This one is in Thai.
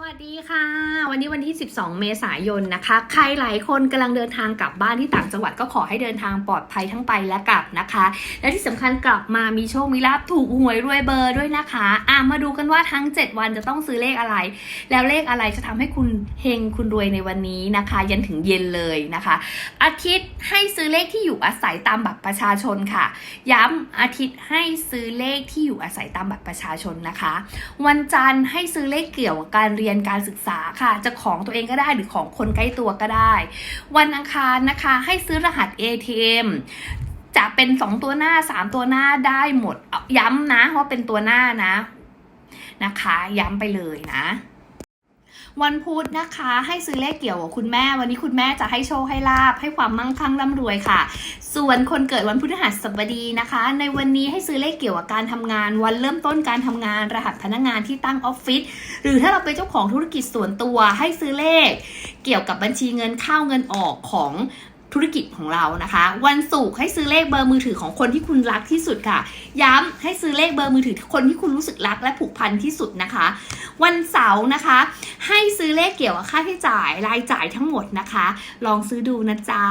สวัสดีค่ะ วันนี้วันที่ 12 เมษายนนะคะ ใครหลายคนกำลังเดินทางกลับบ้านที่ต่างจังหวัดก็ขอให้เดินทางปลอดภัยทั้งไปและกลับนะคะ และที่สำคัญกลับมามีโชคมีลาบถูกหวยรวยเบอร์ด้วยนะคะอะมาดูกันว่าทั้ง 7 วันจะต้องซื้อเลขอะไร แล้วเลขอะไรจะทำให้คุณเฮงคุณรวยในวันนี้นะคะ ยันถึงเย็นเลยนะคะ อาทิตย์ให้ซื้อเลขที่อยู่อาศัยตามบัตรประชาชนค่ะ ย้ำอาทิตย์ให้ซื้อเลขที่อยู่อาศัยตามบัตรประชาชนนะคะ วันจันทร์ให้ซื้อเลขเกี่ยวกับการเรียนการศึกษาค่ะ จะของตัวเองก็ได้หรือของคนใกล้ตัวก็ได้ วันอังคารนะคะให้ซื้อรหัส ATM จะเป็น 2 ตัวหน้า 3 ตัวหน้าได้หมด ย้ำนะว่าเป็นตัวหน้านะ นะคะ ย้ำไปเลยนะ วันพุธนะคะ ให้ซื้อเลขเกี่ยวกับคุณแม่ วันนี้คุณแม่จะให้โชคให้ลาบให้ความมั่งคั่งร่ำรวยค่ะ ส่วนคนเกิดวันพฤหัสบดีนะคะ ในวันนี้ให้ซื้อเลขเกี่ยวกับการทำงาน วันเริ่มต้นการทำงาน รหัสพนักงานที่ตั้งออฟฟิศหรือถ้าเราเป็นเจ้าของธุรกิจส่วนตัวให้ซื้อเลข เกี่ยวกับบัญชีเงินเข้าเงินออกของ ธุรกิจของเรานะคะ วันศุกร์ให้ซื้อเลขเบอร์มือถือของคนที่คุณรักที่สุดค่ะ ย้ำให้ซื้อเลขเบอร์มือถือคนที่คุณรู้สึกรักและผูกพันที่สุดนะคะ วันเสาร์นะคะ ให้ซื้อเลขเกี่ยวกับค่าใช้จ่ายรายจ่ายทั้งหมดนะคะ ลองซื้อดูนะจ๊ะ